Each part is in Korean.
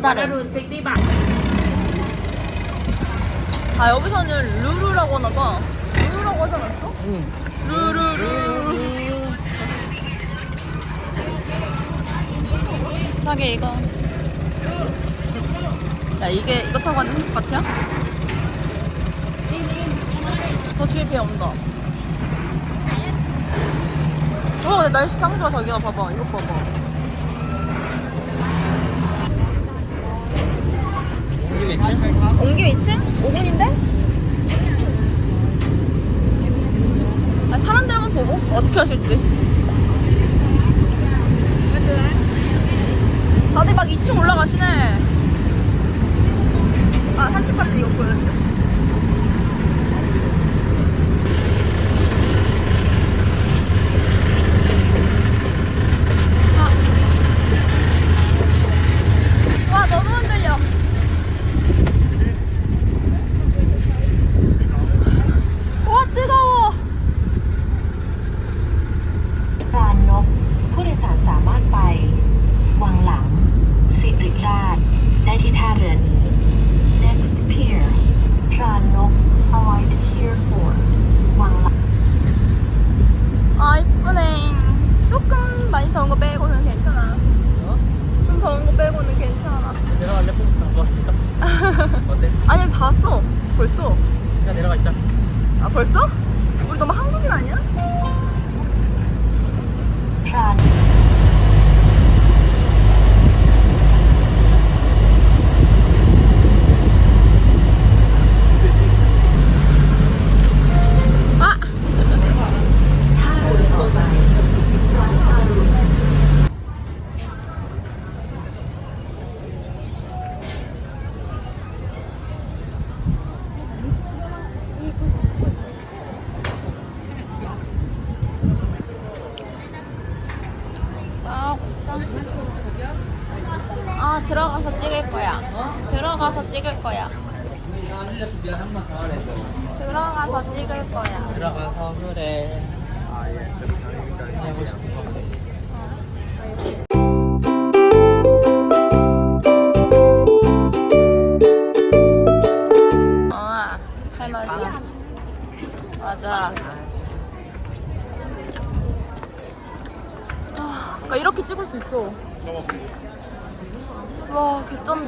going. 와다른 와다른 Maroon 60 baht. 아 여기서는 루루라고 하나 봐 루루라고 하지 않았어? 응 루루루 자기 이거 야 이게 이거 타고 가는 홈스 파티야? 저 뒤에 배 온다 어 근데 날씨 상 좋아 자기야 봐봐 이거 봐봐 옹기 2층? 5분인데? 아니, 사람들만 보고 어떻게 하실지. 다들 막 2층 올라가시네. 아, 30바트 이거 보여줘.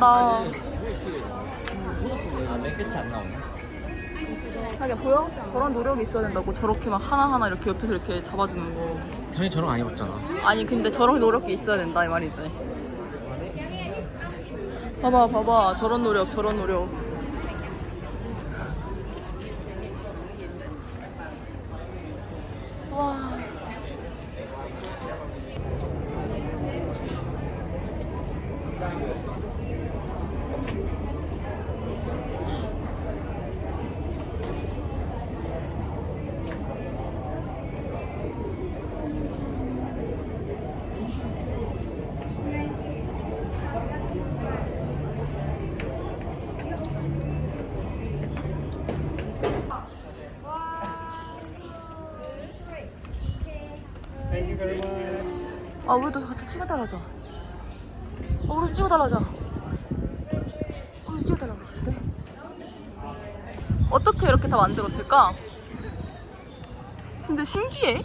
와, 개쩐다. 아 맨 끝이 안 나오네 자기야 보여? 저런 노력이 있어야 된다고 저렇게 막 하나하나 이렇게 옆에서 이렇게 잡아주는 거. 당연히 저런 안 입었잖아 아니 근데 저런 노력이 있어야 된다 이 말이지. 봐봐 봐봐 저런 노력 저런 노력. 와. 아 우리도 같이 찍어달라자. 어, 우리 찍어달라자. 우리 찍어달라 그러던데. 어떻게 이렇게 다 만들었을까? 진짜 신기해.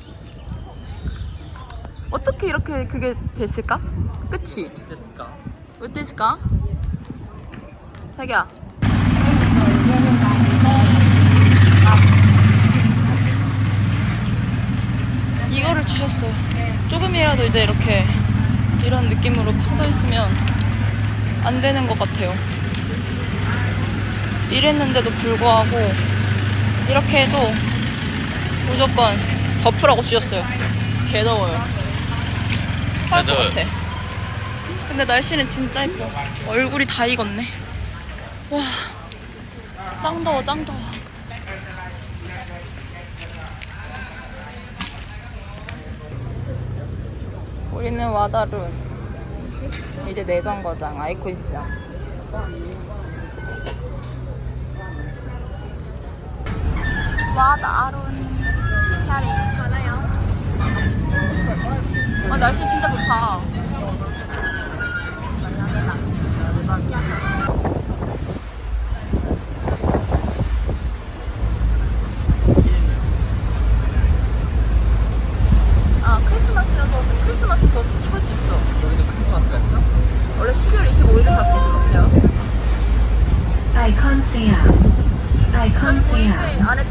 어떻게 이렇게 그게 됐을까? 그치? 됐을까? 어땠을까? 자기야. 이거를 주셨어요. 조금이라도 이제 이렇게 이런 느낌으로 파져 있으면 안 되는 것 같아요. 이랬는데도 불구하고 이렇게 해도 무조건 덮으라고 주셨어요. 개 더워요. 토할 것 같아. 근데 날씨는 진짜 예뻐. 얼굴이 다 익었네. 와, 짱 더워, 짱 더워. 우리는 와다룬. 이제 내전거장 아이콘 시장. 와 나룬 페리 아 날씨 진짜 좋다.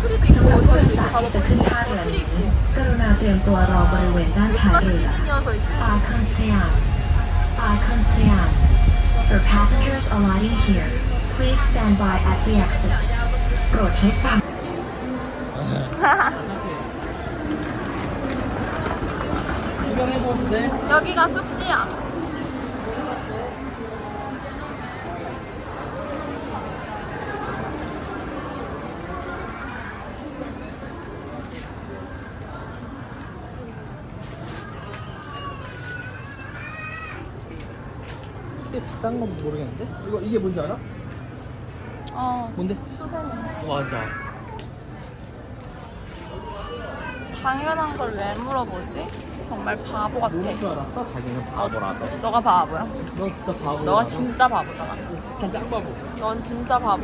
사투리도 For passengers alighting here, please stand by at the exit. 프로 비싼 건 모르겠는데? 이거 이게 뭔지 알아? 어. 뭔데? 수세미. 맞아. 당연한 걸 왜 물어보지? 정말 바보 같아. 모를 줄 알았어? 자기는 바보라서. 너가 바보야. 너 진짜 바보라서. 너가 진짜 바보잖아. 너 진짜 짱 바보. 넌 진짜 바보.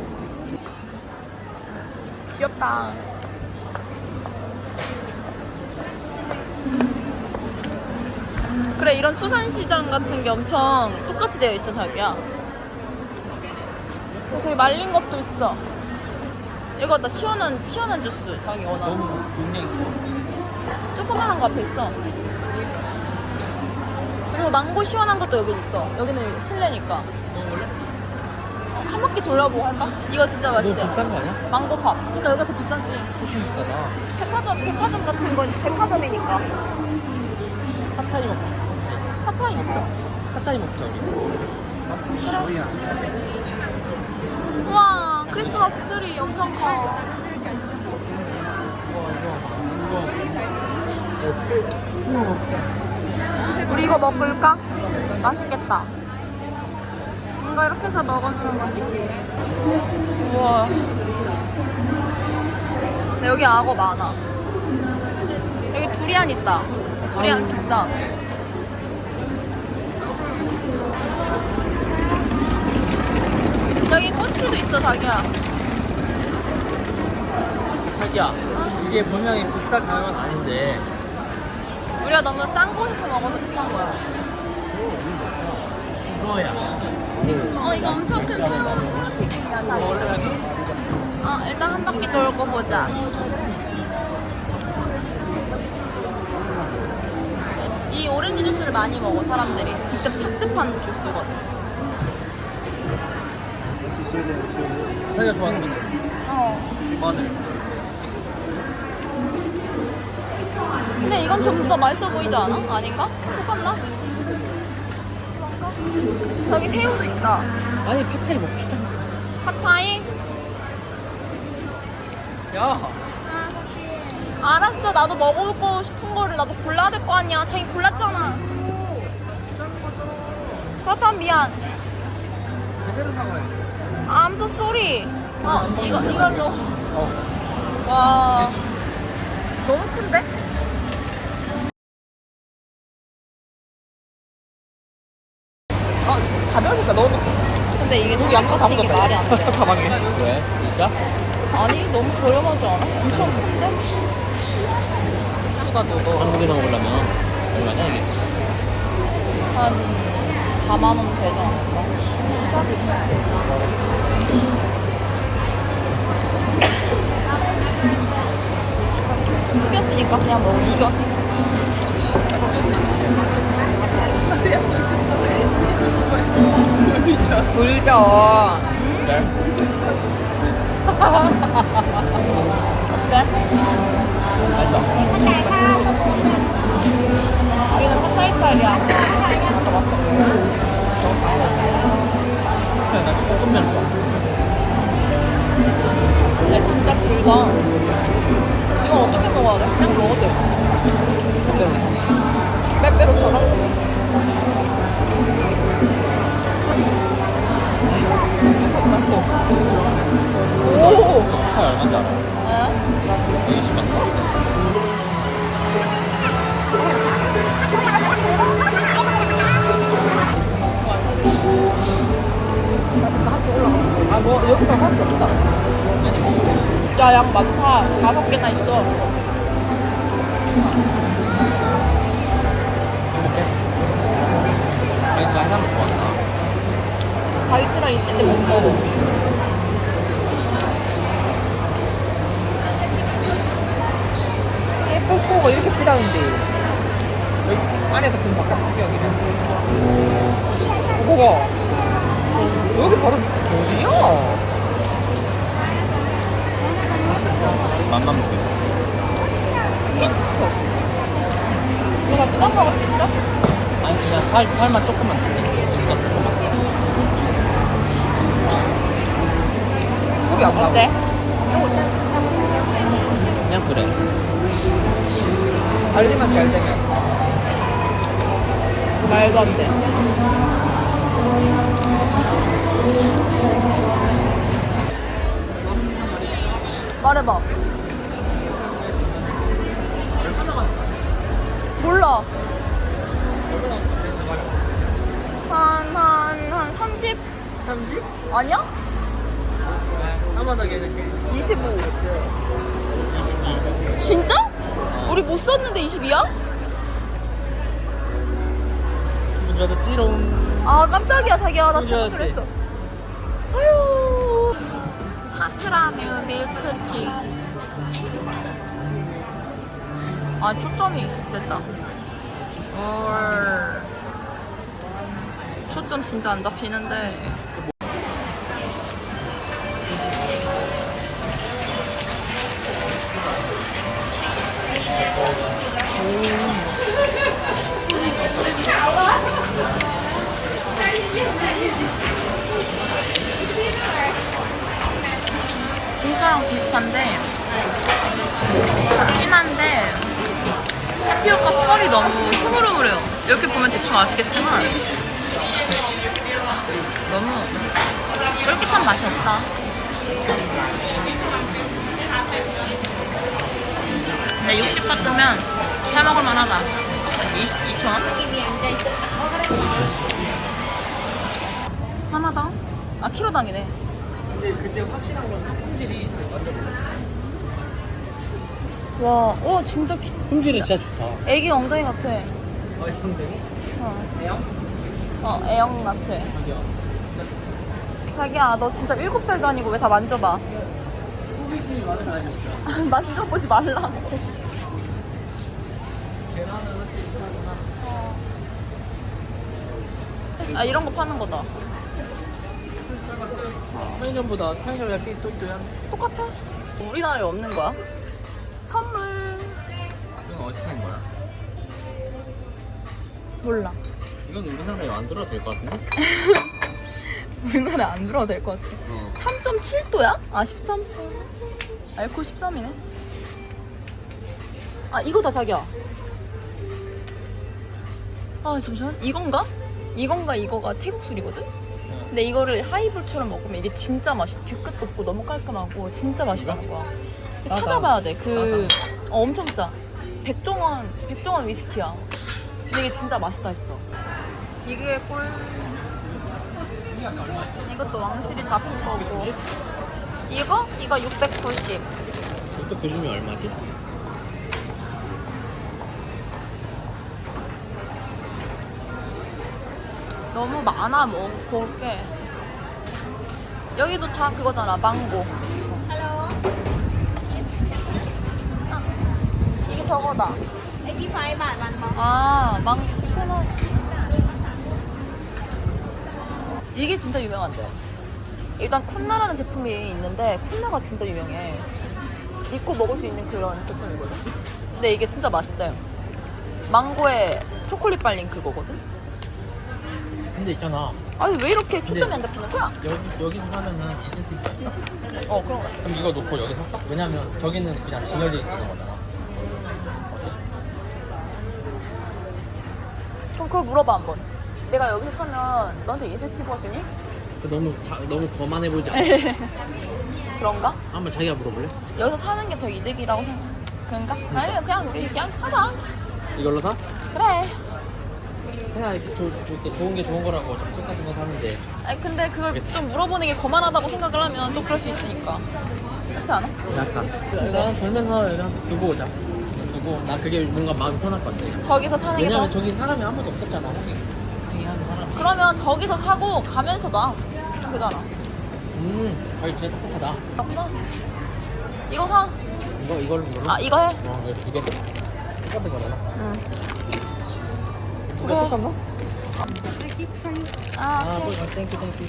귀엽다. 그래 이런 수산시장 같은 게 엄청 똑같이 되어 있어 자기야. 어, 저기 말린 것도 있어. 이거 나 시원한 시원한 주스 자기 원하는. 커. 조그만한 거 앞에 있어. 그리고 망고 시원한 것도 여기 있어. 여기는 실내니까. 어, 한 바퀴 돌려보고 할까? 이거 진짜 맛있대. 비싼 거 아니야? 망고팝. 그러니까 여기가 더 비싸지. 훨씬 비싸다. 백화점, 백화점 같은 건 백화점이니까. 핫타이 먹자. 핫타이 있어. 핫타이 먹자 우리. 우와, 크리스마스 트리 엄청 커. 우리 이거 먹을까? 맛있겠다. 뭔가 이렇게 해서 먹어주는 거지. 우와. 여기 악어 많아. 여기 두리안 있다. 두리안 비싸. 여기 있어, 자기야. 자기야 이게 분명히 비쌀 가격은 아닌데 우리가 너무 싼 곳에서 먹어서 비싼 거야. 이거야. 어, 이거 엄청 큰 새우 새우튀김이야, 자기. 어, 일단 한 바퀴 돌고 보자. 이 오렌지 주스를 많이 먹어, 사람들이. 직접 찝찝한 주스거든. 자기가 좋아하는 건데 어. 마늘. 근데 이건 좀 더 맛있어 보이지 않아? 아닌가? 똑같나? 저기 새우도 있다. 아니 팟타이 먹고 싶다. 팟타이? 야. 알았어, 나도 먹고 싶은 거를 나도 골라야 될 거 아니야. 자기 골랐잖아. 그렇다면 미안. 제대로 사가야 돼. I'm so sorry. 어, 이거, 이걸로. 어. 와. 너무 큰데? 어, 가벼우니까 넣어놓자. 근데 이게 저기 아까 다 묻었다. 말이 안 돼. 가방에. 왜? 진짜? 아니, 너무 저렴하지 않아? 엄청 큰데? 수가 너, 너. 한국에 먹으려면 얼마냐 이게? 한 4만 원 되지 않을까? 튀겼으니까 그냥 먹는 거지. 네. 어때? 맛있어. 여기는 팟타이 스타일이야. 근데 진짜 길다. 이건 어떻게 먹어야 돼? 그냥 먹어도 돼. 빼빼로처럼? 오! 핫타이 얼마인지 알아? 올라가. 아, 뭐, 여기서 할게 없다. 아니, 뭐. 진짜 양 많다. 다섯 개나 있어. 해볼게. 진짜 해산물 좋았다. 자기 싫어 있을 때 먹고. 포스토가 이렇게 크다는데. 여기 안에서 본 바깥 풍경이네. 그거 여기 바로 어디야? 만만 먹게. 누가 뜯어 먹을 수 있어? 아니 그냥 팔 팔만 조금만 줄게. 진짜 조금만. 여기 안 나와. 어때? 그냥 그래. 알리만 잘 되면. 말도 안 돼. 말해봐. 몰라. 한, 한, 한 30? 30? 아니야? 더 계획해. 25. 진짜? 우리 못 썼는데 22야? 기분 좋아졌지롱. 아 깜짝이야 자기야 나 후회하지. 그랬어 사트라뮤 밀크티. 아 초점이 됐다. 헐. 초점 진짜 안 잡히는데 비슷한데 더 진한데 타피오카 펄이 너무 흐물흐물해요. 이렇게 보면 대충 아시겠지만 너무 쫄깃한 맛이 없다. 근데 60바 뜨면 사먹을 만 하다. 20, 2,000원? 여기 위에 앉아있어 하나당? 아 키로당이네 근데 그때 확실한 건 품질이 완전. 와, 와 진짜 기- 품질이 진짜 좋다. 애기 엉덩이 같아. 아 성대이? 어, 애영? 어 애영 같아. 자기야. 자기야, 너 진짜 일곱 살도 아니고 왜 다 만져봐? 호기심이 많은 아이였죠. 만져보지 말라고. 계란은 아 이런 거 파는 거다. 편의점보다 편의점 약간 똘똘한. 똑같아. 우리나라에 없는 거야? 선물. 이건 어디서 산 거야? 몰라. 이건 우리나라에 안 들어도 될 것 같은데? 우리나라에 안 들어도 될 것 같아. 어. 3.7도야? 아 13. 알코올 13이네. 아 이거 다 자기야. 아 잠시만 이건가? 이건가 이거가 태국 술이거든? 근데 이거를 하이볼처럼 먹으면 이게 진짜 맛있어. 뒤끝 없고 너무 깔끔하고 진짜 맛있다는 거야. 근데. 찾아봐야 돼. 그 어, 엄청 싸. 백종원 백종원 위스키야. 근데 이게 진짜 맛있다 했어. 이게 꿀. 이것도 왕실이 잡힌 거고. 이거? 이거 690. 또 보시면 얼마지? 너무 많아 뭐. 먹볼게. 여기도 다 그거잖아 망고. Hello. 아, 이게 저거다. 85만 아망 코너 이게 진짜 유명한데. 일단 쿤나라는 제품이 있는데 쿤나가 진짜 유명해. 입고 먹을 수 있는 그런 제품이거든. 근데 이게 진짜 맛있대 망고에 초콜릿 발린 그거거든? 근데 있잖아. 아니 왜 이렇게 초점이 안 잡히는 거야? 여기, 여기서 사면은 인센티브가 있어? 어 그런 거 같아. 그럼 이거 놓고 여기 샀어? 왜냐면 저기는 그냥 진열돼 있는 거잖아. 그럼 그걸 물어봐 한번. 내가 여기서 사면 너한테 인센티브 주니? 너무 자, 너무 거만해 보이지 않아? 그런가? 한번 자기가 물어볼래? 여기서 사는 게 더 이득이라고 생각. 그런가? 아니면 그냥 우리 그냥 사자. 이걸로 사? 그래. 그냥 이렇게, 조, 이렇게 좋은 게 좋은 거라고 어차피 똑같은 거 사는데 아니 근데 그걸 좀 물어보는 게 거만하다고 생각을 하면 또 그럴 수 있으니까. 그렇지 않아? 약간 나 돌면서 여기한테 두고 오자 두고 나 그게 뭔가 마음이 편할 것 같아 저기서 사는 게 더. 왜냐면 저기 사람이 아무도 없었잖아 호기 호기 하는 사람이 그러면 저기서 사고 가면서 놔. 그잖아. 음 아니 진짜 똑똑하다 맞구나. 이거 사. 이거 이걸로 물어? 아 이거 해. 어 이거 두개 똑같은 거잖아 응. 잠깐만. 아, 아, 오케이. 뭐, 땡큐, 땡큐.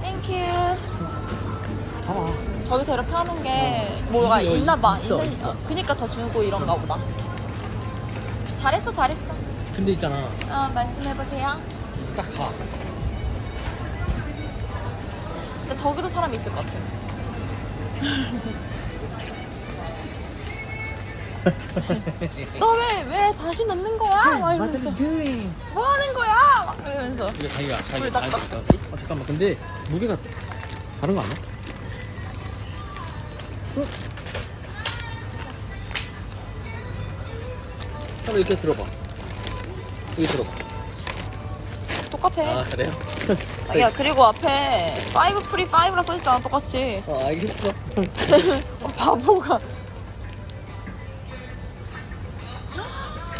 땡큐. 저기서 이렇게 하는 게 뭐가 이거 있나 봐. 있어, 있는, 있어. 어, 그니까 더 주고 이런가 보다. 잘했어, 잘했어. 근데 있잖아. 어, 말씀해보세요. 딱 가. 근데 저기도 사람이 있을 것 같아. 너 왜, 왜 다시 넣는 거야? 막 이러면서. doing? 뭐 하는 거야? 막 이러면서. 이거 자기가 불 자기가 딱 자기가. 떴지. 어 잠깐만. 근데 무게가 다른 거 아니야? 어? 한번 이렇게 들어봐. 여기 들어봐. 똑같아. 아 그래요? 야, 그리고 앞에 5 프리 5라 써있잖아, 똑같이. 어 알겠어. 어, 바보가.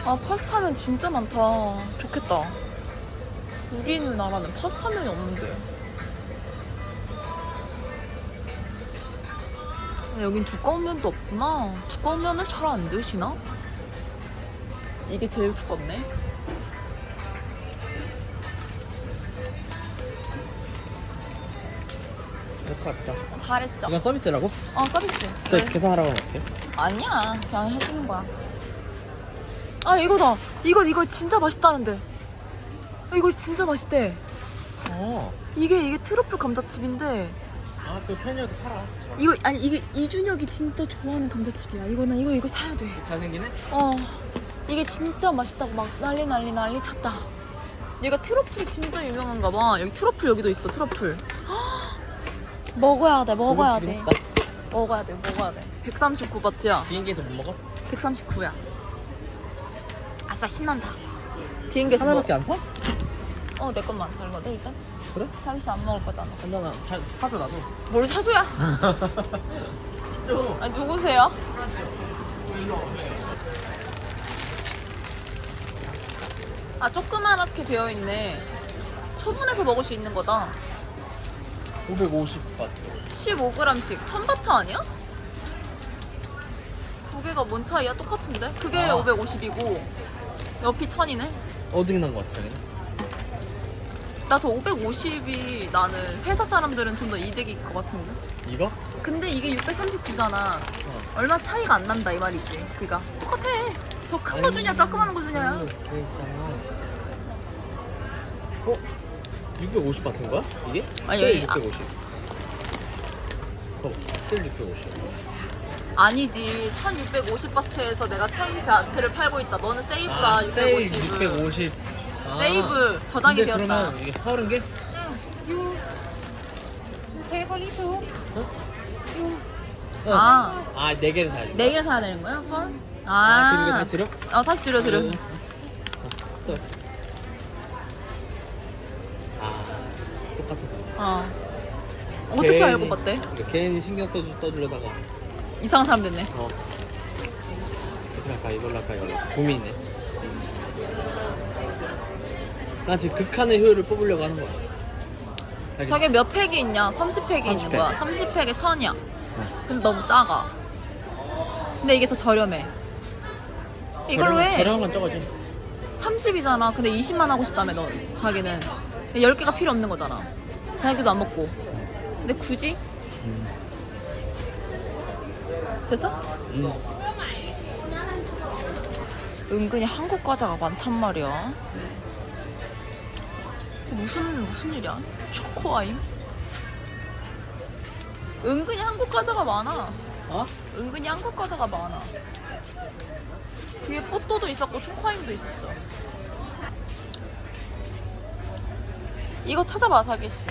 아, 파스타면 진짜 많다. 좋겠다. 우리나라는 파스타면이 없는데. 여긴 두꺼운 면도 없구나. 두꺼운 면을 잘 안 드시나? 이게 제일 두껍네. 이렇게 왔죠. 잘했죠? 이건 서비스라고? 어, 서비스. 또 이거 계산하라고 할게. 아니야 그냥 해주는 거야 아 이거다. 이거 이거 진짜 맛있다는데. 아, 이거 진짜 맛있대. 어. 이게 이게 트러플 감자칩인데. 아또 편의점에서 팔아. 이거 아니 이게 이준혁이 진짜 좋아하는 감자칩이야. 이거는 이거 이거 사야 돼어 잘생기네? 이게 진짜 맛있다고 막 난리 난리 난리 쳤다. 얘가 트러플이 진짜 유명한가 봐. 여기 트러플 여기도 있어 트러플. 먹어야 돼 먹어야 돼. 먹어야 돼 먹어야 돼. 139바트야. 비행기에서 못 먹어? 139야. 아싸 신난다. 비행기에서 하나밖에 안 사? 뭐- 어, 내 것만 건데 일단. 그래? 자기 씨안 먹을 거잖아. 한잔아 잘 사줘 나도. 뭘 사줘야? 아니 누구세요? 아 조그맣게 되어 있네. 소분해서 먹을 수 있는 거다. 550 바트. 15g씩 1000바트 아니야? 두 개가 뭔 차이야? 똑같은데? 그게 아. 550이고 옆이 1000이네. 어떻게 난거 같아 자기는? 나 저 550이 나는 회사 사람들은 좀 더 이득일 것 같은데. 이거? 근데 이게 639잖아. 얼마 차이가 안 난다 이 말이지. 그니까 똑같아. 더 큰거 주냐, 조그마한 거 주냐. 그 있잖아. 어? 650바트인 거야? 이게? 아니, 세일 여기- 아. 650. 어, 세일 650. 아니지. 1650바트에서 내가 1000바트를 팔고 있다. 너는 세이브다. 아, 세일 650. 650. 아. 세이브 저장이 근데 되었다. 그러면 이게 서른 개? Take only two. 어. 아, 아, 네 개를 사야 돼. 네 개를 사야 되는 거야? 헐? 아, 아, 그럼 이거 다 들어? 어, 다시 들여, 들여. 어, 써. 아, 똑같아. 어. 어떻게 알고 봤대? 괜히 신경 써주, 써주려다가 이상한 사람 됐네. 어 어떻게 할까 이걸로 할까 이걸로 고민이네 나 지금 극한의 효율을 뽑으려고 하는 거야 자기- 저게 몇 팩이 있냐? 30팩이 있는 30팩. 거야. 30팩에 1000이야. 근데 너무 작아. 근데 이게 더 저렴해. 이걸로 저렴- 해. 저렴한 건 적어지 30이잖아. 근데 20만 하고 싶다며, 너. 자기는. 10개가 필요 없는 거잖아. 자기도 안 먹고. 근데 굳이? 됐어? 음. 은근히 한국 과자가 많단 말이야. 무슨 무슨 일이야? 초코아임? 은근히 한국 과자가 많아. 어? 은근히 한국 과자가 많아. 뒤에 뽀또도 있었고 초코아임도 있었어. 이거 찾아봐 사기 씨.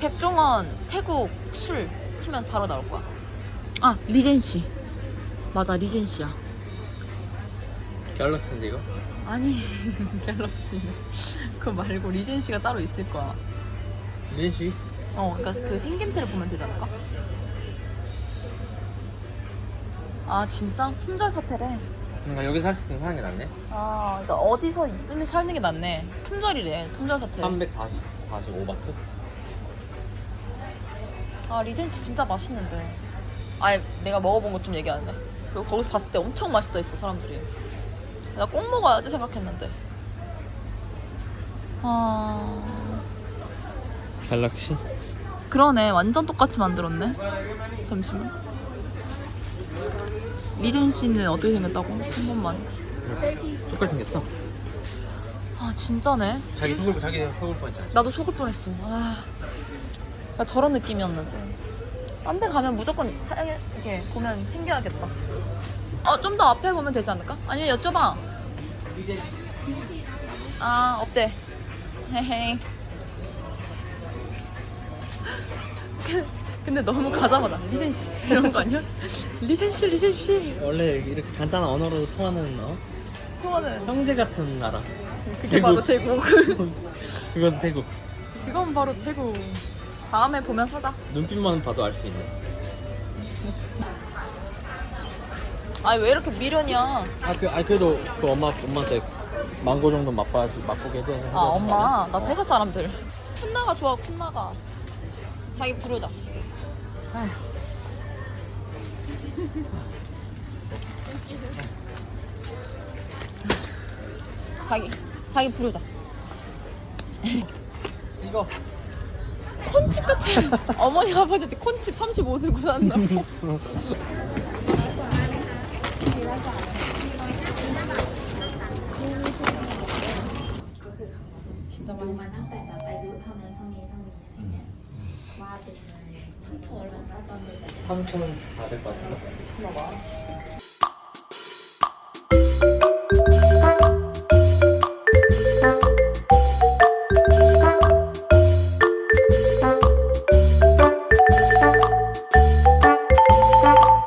백종원 태국 술 치면 바로 나올 거야. 아 리젠시. 맞아 리젠시야. 갤럭시인데 이거? 아니 갤럭시는 그거 말고 리젠시가 따로 있을 거야. 민씨? 어, 그러니까 그 생김새를 보면 되지 않을까? 아 진짜 품절 사태래. 그러니까 여기서 살 수 있으면 사는 게 낫네 아, 그러니까 어디서 있으면 사는 게 낫네. 품절이래. 품절 사태. 340, 45바트? 아 리젠시 진짜 맛있는데. 아, 내가 먹어본 것 좀 얘기하는데. 그리고 거기서 봤을 때 엄청 맛있다 했어 사람들이. 나 꼭 먹어야지 생각했는데. 아 갤럭시. 그러네 완전 똑같이 만들었네 잠시만 리젠 씨는 어떻게 생겼다고? 한 번만 똑같이 생겼어. 아 진짜네 자기 속을 자기 속을 뻔했잖아. 나도 속을 뻔했어 아, 나 저런 느낌이었는데 딴 데 가면 무조건 사, 이렇게 보면 챙겨야겠다 어 좀 더 앞에 보면 되지 않을까? 아니면 여쭤봐 아 없대 헤헤 근데 너무 가자마자 리젠 씨 이런 거 아니야? 리젠 씨 리젠 씨 원래 이렇게 간단한 언어로 통하는 어? 통화는 형제 같은 나라. 그게 바로 대구 그건 태국. 그건 바로 대구 다음에 보면 사자. 눈빛만 봐도 알 수 있는. 아니 왜 이렇게 미련이야? 아, 그, 아 그래도 그 엄마 엄마한테 망고 정도 맛봐 맛보게 해줘. 아 엄마? 나 어. 회사 사람들. 쿤나가 좋아 쿤나가. 자기 부르자. 자기 자기 부르자. 이거 콘칩 같은 어머니 아버지한테 콘칩 35 들고 다닌다고 삼천 사백 같은 거. 미쳤나봐